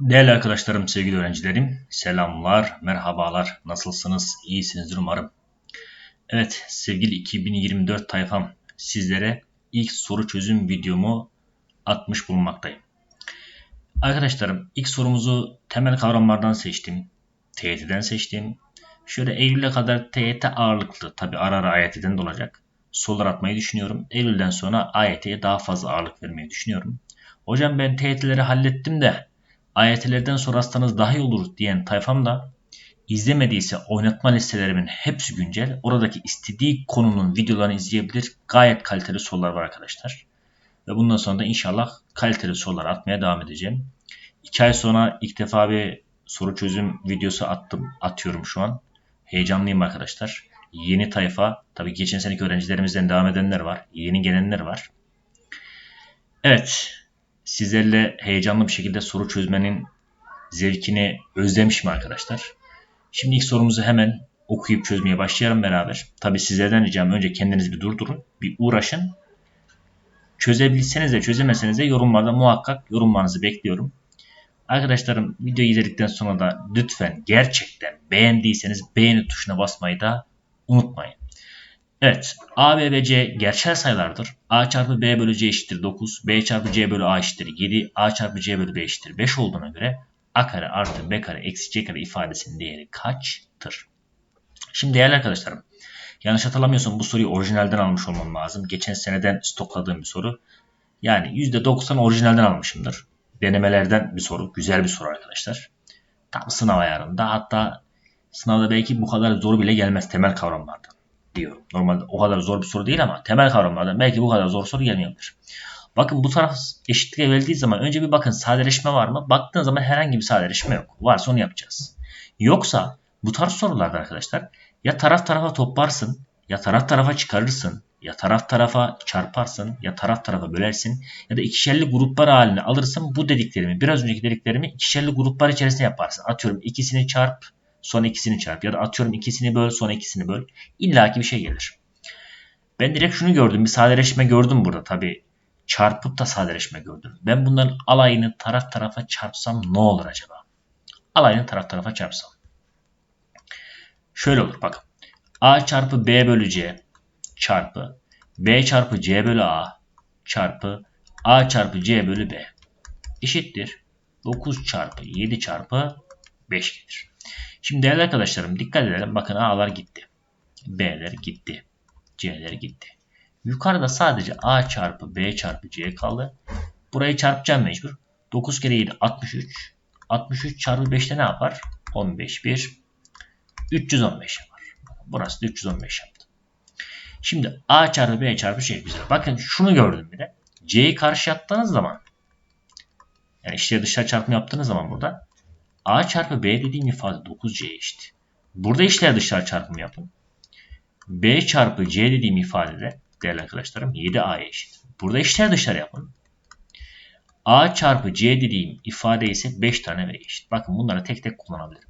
Değerli arkadaşlarım, sevgili öğrencilerim, selamlar, merhabalar. Nasılsınız? İyisinizdir umarım. Evet, sevgili 2024 tayfam, sizlere ilk soru çözüm videomu atmış bulunmaktayım. Arkadaşlarım, ilk sorumuzu temel kavramlardan seçtim. TYT'den seçtim. Şöyle Eylül'e kadar TYT ağırlıklı, tabi ara ara AYT'den de olacak. Sorular atmayı düşünüyorum. Eylül'den sonra AYT'ye daha fazla ağırlık vermeyi düşünüyorum. Hocam ben TYT'leri hallettim de AYT'lerden sonra hastanız daha iyi olur diyen tayfam da izlemediyse oynatma listelerimin hepsi güncel. Oradaki istediği konunun videolarını izleyebilir. Gayet kaliteli sorular var arkadaşlar. Ve bundan sonra da inşallah kaliteli sorular atmaya devam edeceğim. 2 ay sonra ilk defa bir soru çözüm videosu attım. Atıyorum şu an. Heyecanlıyım arkadaşlar. Yeni tayfa. Tabii geçen seneki öğrencilerimizden devam edenler var. Yeni gelenler var. Evet sizlerle heyecanlı bir şekilde soru çözmenin zevkini özlemişim arkadaşlar. Şimdi ilk sorumuzu hemen okuyup çözmeye başlayalım beraber. Tabi sizlerden ricam önce kendiniz bir durdurun, bir uğraşın. Çözebilseniz de çözemeseniz de yorumlarda muhakkak yorumlarınızı bekliyorum. Arkadaşlarım video izledikten sonra da lütfen gerçekten beğendiyseniz beğeni tuşuna basmayı da unutmayın. Evet. A, B ve C gerçel sayılardır. A çarpı B bölü C eşittir 9. B çarpı C bölü A eşittir 7. A çarpı C bölü B eşittir 5 olduğuna göre A kare artı B kare eksi C kare ifadesinin değeri kaçtır? Şimdi değerli arkadaşlarım. Yanlış hatırlamıyorsam bu soruyu orijinalden almış olmam lazım. Geçen seneden stokladığım bir soru. Yani %90 orijinalden almışımdır. Denemelerden bir soru. Güzel bir soru arkadaşlar. Tam sınav ayarında. Hatta sınavda belki bu kadar zor bile gelmez temel kavramlardan diyorum. Normalde o kadar zor bir soru değil ama temel kavramlardan belki bu kadar zor soru gelmeyebilir. Bakın bu taraf eşitliğe verildiği zaman önce bir bakın sadeleşme var mı? Baktığın zaman herhangi bir sadeleşme yok. Varsa onu yapacağız. Yoksa bu tarz sorularda arkadaşlar ya taraf tarafa toplarsın ya taraf tarafa çıkarırsın ya taraf tarafa çarparsın ya taraf tarafa bölersin ya da ikişerli gruplar haline alırsın bu dediklerimi biraz önceki dediklerimi ikişerli gruplar içerisinde yaparsın. Atıyorum ikisini çarp Son ikisini çarp ya da atıyorum ikisini böl sonra ikisini böl. İlla ki bir şey gelir. Ben direkt şunu gördüm. Bir sadeleşme gördüm burada. Tabi çarpıp da sadeleşme gördüm. Ben bunların alayını taraf tarafa çarpsam ne olur acaba? Alayını taraf tarafa çarpsam. Şöyle olur bakın. A çarpı B bölü C çarpı B çarpı C bölü A çarpı A çarpı C bölü B eşittir. 9 çarpı 7 çarpı 5 gelir. Şimdi değerli arkadaşlarım dikkat edelim. Bakın A'lar gitti. B'ler gitti. C'ler gitti. Yukarıda sadece A çarpı B çarpı C kaldı. Burayı çarpacağım mecbur. 9 kere 7 63. 63 çarpı 5'te ne yapar? 15 1. 315 yapar. Burası da 315 yaptı. Şimdi A çarpı B çarpı C güzel. Bakın şunu gördüm bir de. C'yi karşı yaptığınız zaman yani işte dışarı çarpımı yaptığınız zaman burada A çarpı B dediğim ifade 9C eşit. Burada işler dışlar çarpımı yapın. B çarpı C dediğim ifadede değerli arkadaşlarım 7A eşit. Burada işler dışlar yapın. A çarpı C dediğim ifade ise 5 tane V eşit. Bakın bunları tek tek kullanabilirim.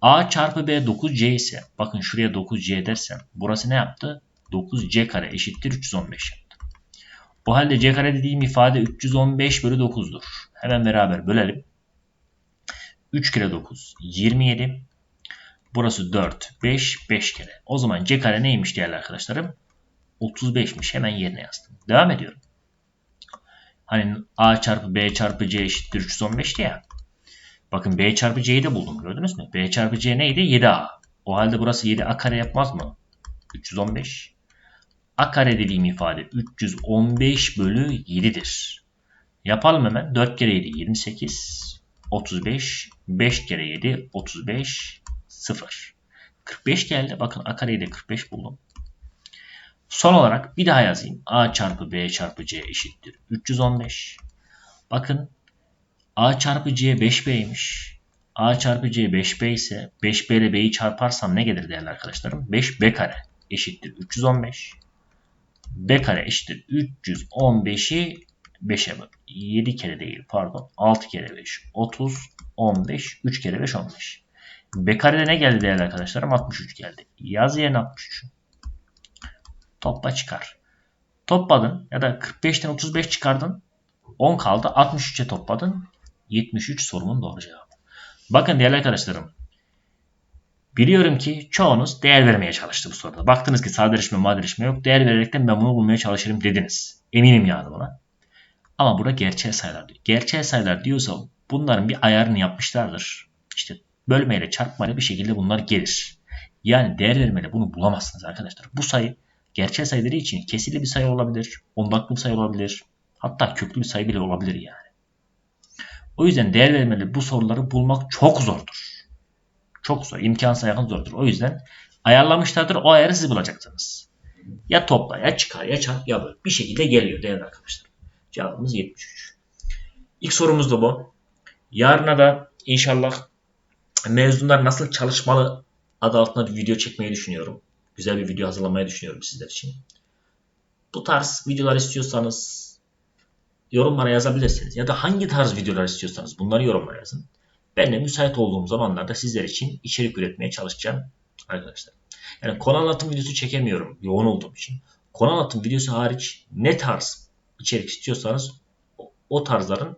A çarpı B 9C ise bakın şuraya 9C dersem burası ne yaptı? 9C kare eşittir 315 yaptı. O halde C kare dediğim ifade 315 bölü 9'dur. Hemen beraber bölelim. 3 kere 9 27. Burası 4, 5, 5 kere. O zaman c kare neymiş değerli arkadaşlarım? 35'miş. Hemen yerine yazdım. Devam ediyorum. Hani a çarpı b çarpı c eşittir 315'ti ya. Bakın b çarpı c'yi de buldum. Gördünüz mü? b çarpı c neydi? 7a. O halde burası 7a kare yapmaz mı? 315. a kare dediğim ifade 315 bölü 7'dir. Yapalım hemen. 4 kere 7 28. 35. 5 kere 7 35. 0. 45 geldi. Bakın a kareyi de 45 buldum. Son olarak bir daha yazayım. a çarpı b çarpı c eşittir. 315. Bakın a çarpı c 5b'ymiş. a çarpı c 5b ise 5b ile b'yi çarparsam ne gelir değerli arkadaşlarım? 5b kare eşittir 315. b kare eşittir 315'i 5'e bak. 7 kere değil pardon. 6 kere 5. 30, 15. 3 kere 5, 15. B karede ne geldi değerli arkadaşlarım? 63 geldi. Yaz yerine 63. Topla çıkar. Topladın ya da 45'ten 35 çıkardın. 10 kaldı. 63'e topladın. 73 sorumun doğru cevabı. Bakın değerli arkadaşlarım. Biliyorum ki çoğunuz değer vermeye çalıştı bu soruda. Baktınız ki sadeleşme madeleşme yok. Değer vererekten ben bunu bulmaya çalışırım dediniz. Eminim yani buna. Ama burada gerçel sayılar diyor. Gerçel sayılar diyorsa bunların bir ayarını yapmışlardır. İşte bölmeyle çarpmayla bir şekilde bunlar gelir. Yani değer vermeyle bunu bulamazsınız arkadaşlar. Bu sayı gerçel sayıları için kesirli bir sayı olabilir, ondaklı bir sayı olabilir, hatta köklü bir sayı bile olabilir yani. O yüzden değer vermeli bu soruları bulmak çok zordur. Çok zor, imkansıza yakın zordur. O yüzden ayarlamışlardır, o ayarı siz bulacaksınız. Ya topla, ya çıkar, ya çarp, ya böyle. Bir şekilde geliyor değerli arkadaşlar. Cevabımız 73. İlk sorumuz da bu. Yarına da inşallah mezunlar nasıl çalışmalı adı altında bir video çekmeyi düşünüyorum. Güzel bir video hazırlamayı düşünüyorum sizler için. Bu tarz videolar istiyorsanız yorumlara yazabilirsiniz. Ya da hangi tarz videolar istiyorsanız bunları yorumlara yazın. Ben de müsait olduğum zamanlarda sizler için içerik üretmeye çalışacağım arkadaşlar. Yani konu anlatım videosu çekemiyorum yoğun olduğum için. Konu anlatım videosu hariç ne tarz içerik istiyorsanız o tarzların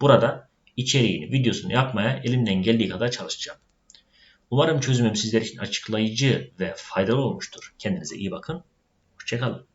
burada içeriğini, videosunu yapmaya elimden geldiği kadar çalışacağım. Umarım çözümüm sizler için açıklayıcı ve faydalı olmuştur. Kendinize iyi bakın. Hoşçakalın.